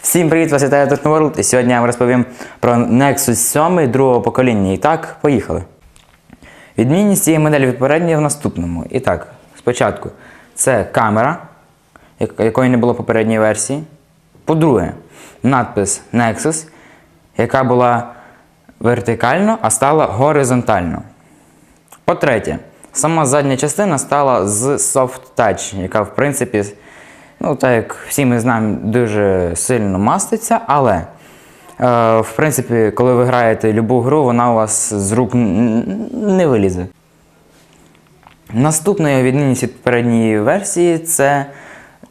Всім привіт, вас вітає Техноворld, і сьогодні я вам розповім про Nexus 7 другого покоління. І так, поїхали. Відмінність цієї моделі від попередньої в наступному. І так, спочатку, це камера, якої не було в попередньої версії. По-друге, надпис Nexus, яка була вертикально, а стала горизонтально. По-третє, сама задня частина стала з Soft Touch, яка, в принципі, ну, так як всі ми знаємо, дуже сильно маститься, але, е, в принципі, коли ви граєте любу гру, вона у вас з рук не вилізе. Наступною відмінність від попередньої версії це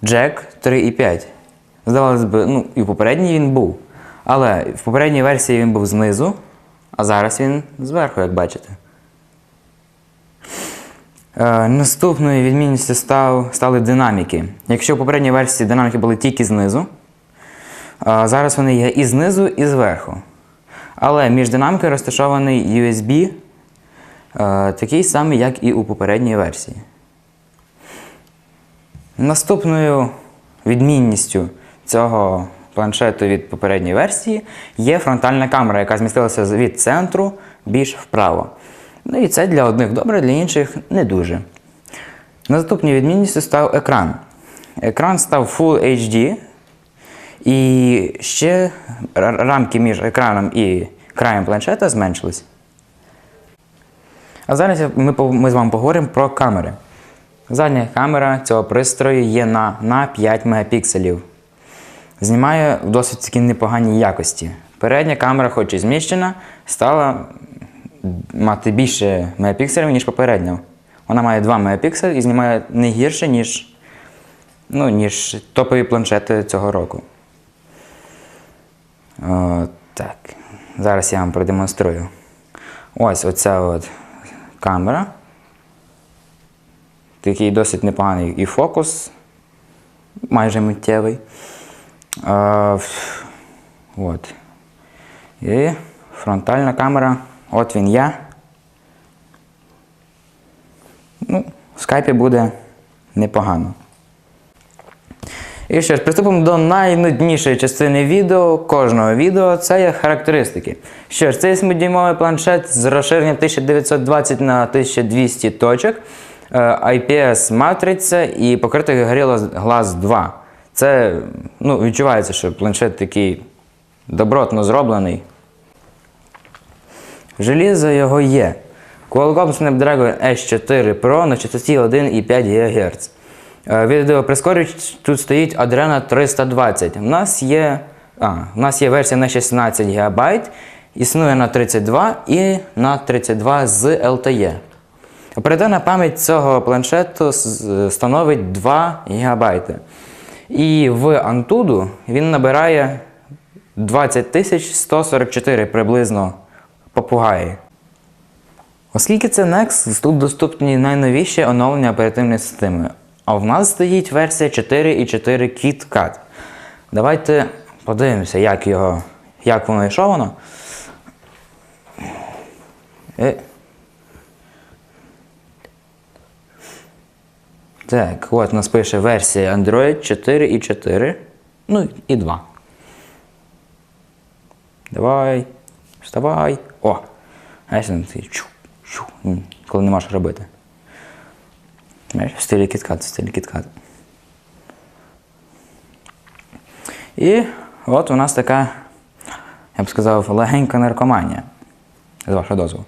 Jack 3.5. Здавалось би, ну, і в попередній він був. Але в попередній версії він був знизу, а зараз він зверху, як бачите. Е, наступною відмінністю став, стали динаміки. Якщо в попередній версії динаміки були тільки знизу, е, зараз вони є і знизу, і зверху. Але між динамікою розташований USB, е, такий самий, як і у попередній версії. Наступною відмінністю цього планшету від попередньої версії є фронтальна камера, яка змістилася від центру більш вправо. Ну і це для одних добре, для інших не дуже. Наступною відмінністю став екран. Екран став Full HD, і ще рамки між екраном і краєм планшета зменшились. А зараз ми, ми з вами поговоримо про камери. Задня камера цього пристрою є на, на 5 мегапікселів. Знімає в досить таки непоганій якості. Передня камера, хоч і зміщена, стала мати більше мегапікселів, ніж попередня. Вона має 2 мегапікселі і знімає не гірше, ніж, ну, ніж топові планшети цього року. О, так. Зараз я вам продемонструю. Ось оця от камера. Такий досить непоганий і фокус, майже миттєвий. А, от. І фронтальна камера. От він я. Ну, в скайпі буде непогано. І що ж, приступимо до найнуднішої частини відео, кожного відео, це є характеристики. Що ж, цей 7-дюймовий планшет з розширенням 1920 на 1200 точок, е, IPS матриця і покритий Gorilla Glass 2. Це ну, відчувається, що планшет такий добротно зроблений. Желізо його є. Qualcomm Snapdragon S4 Pro на частоті 1,5 ГГц. Е, Відеоприскорювач тут стоїть Adreno 320. У нас є, а, у нас є версія на 16 ГБ, існує на 32 і на 32 з LTE. Оперативна пам'ять цього планшету становить 2 ГБ. І в Antutu він набирає 20 144 приблизно попугаї. Оскільки це Nexus, тут доступні найновіші оновлення оперативної системи. А в нас стоїть версія 4.4 KitKat. Давайте подивимося, як його, як воно і що воно. Е. Так, от нас пише версія Android 4.4. Ну і 2. Давай. Вставай. О! Знаєш, там чу, чу, коли не можеш робити. Знаєш, в стилі кіткат, в стилі кіткат. І от у нас така, я б сказав, легенька наркоманія. З вашого дозволу.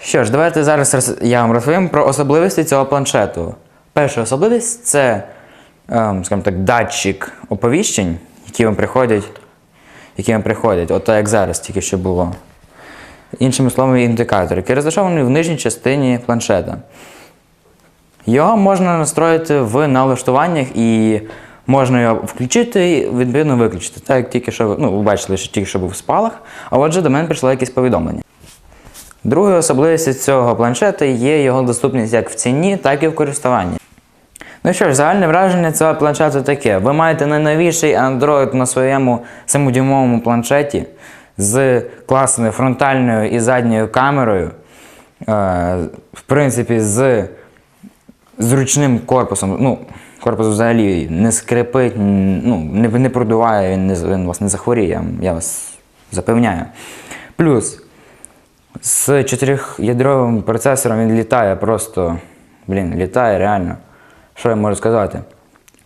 Що ж, давайте зараз я вам розповім про особливості цього планшету. Перша особливість це, ем, скажімо так, датчик оповіщень, які вам приходять, які вам приходять, от так як зараз тільки що було. Іншими словами, індикатор, який розташований в нижній частині планшета. Його можна настроїти в налаштуваннях і можна його включити і відповідно виключити. Так як тільки що, ну, ви бачили, що тільки що був спалах, а отже до мене прийшло якесь повідомлення. Другою особливістю цього планшета є його доступність як в ціні, так і в користуванні. Ну що ж, загальне враження цього планшету таке. Ви маєте найновіший Android на своєму 7-дюймовому планшеті з класною фронтальною і задньою камерою. Е, в принципі, з зручним корпусом. Ну, корпус взагалі не скрипить, ну, не, не продуває, він, не, він вас не захворіє, я, вас запевняю. Плюс з чотирьохядровим процесором він літає просто. Блін, літає реально. Що я можу сказати?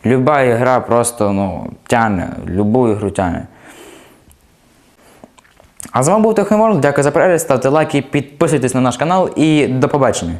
Люба ігра просто ну, тягне, любу ігру тягне. А з вами був Технімор. Дякую за перегляд, ставте лайки, підписуйтесь на наш канал і до побачення.